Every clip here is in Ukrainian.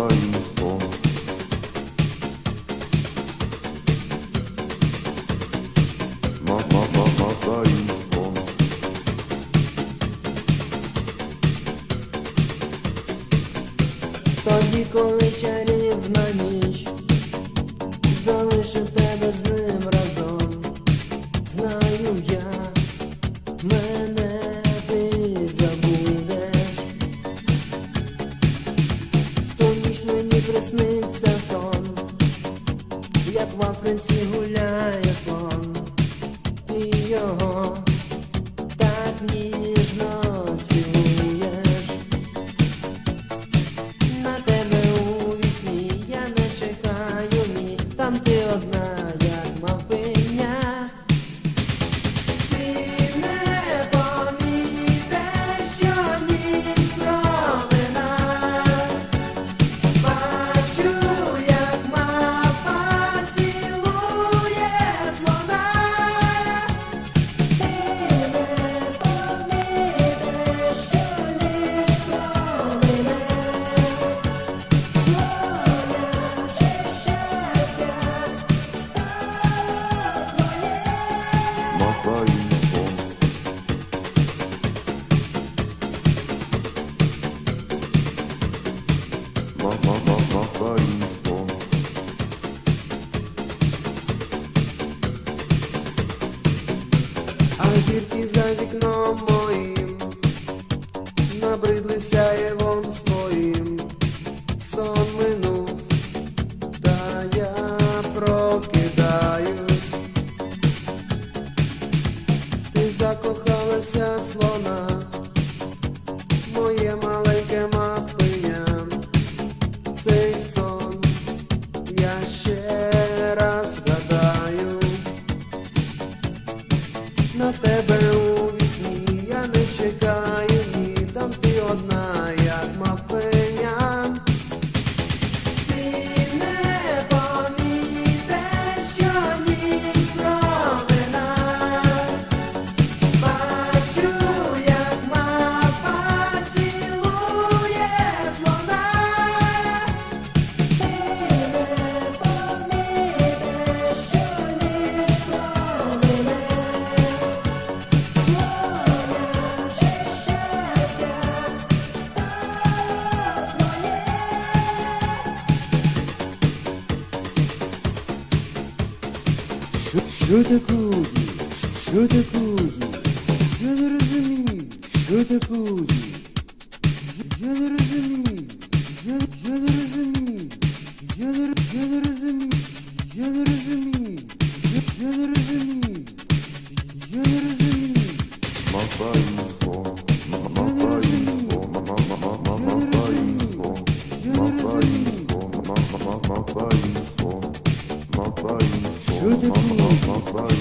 Махаївськом. Махаївськом. Тоді, коли чарівна ніч залишить тебе з ним разом, мені сон, як в Африці гуляє ніжно цілуєш. На тебе у вісні я не чекаю ні, там ти одна, А зірки за вікном Ти Що такое? Що такое? Я не розумію. Що такое? Я не розумію. Я, я не розумію. Я не, я не розумію. Я не розумію. Я, я не розумію.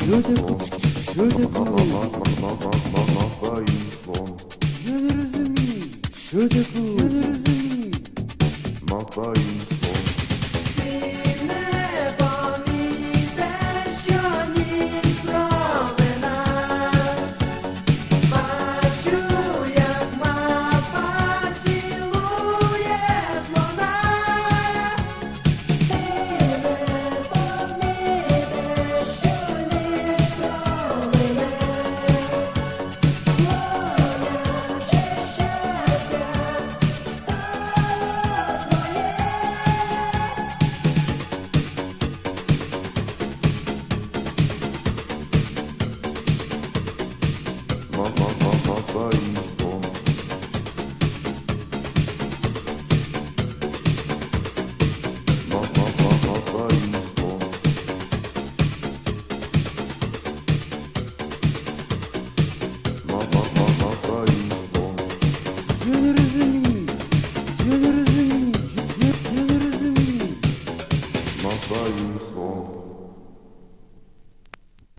Що таке? Що таке? Махаївськом. Я не розумію. body.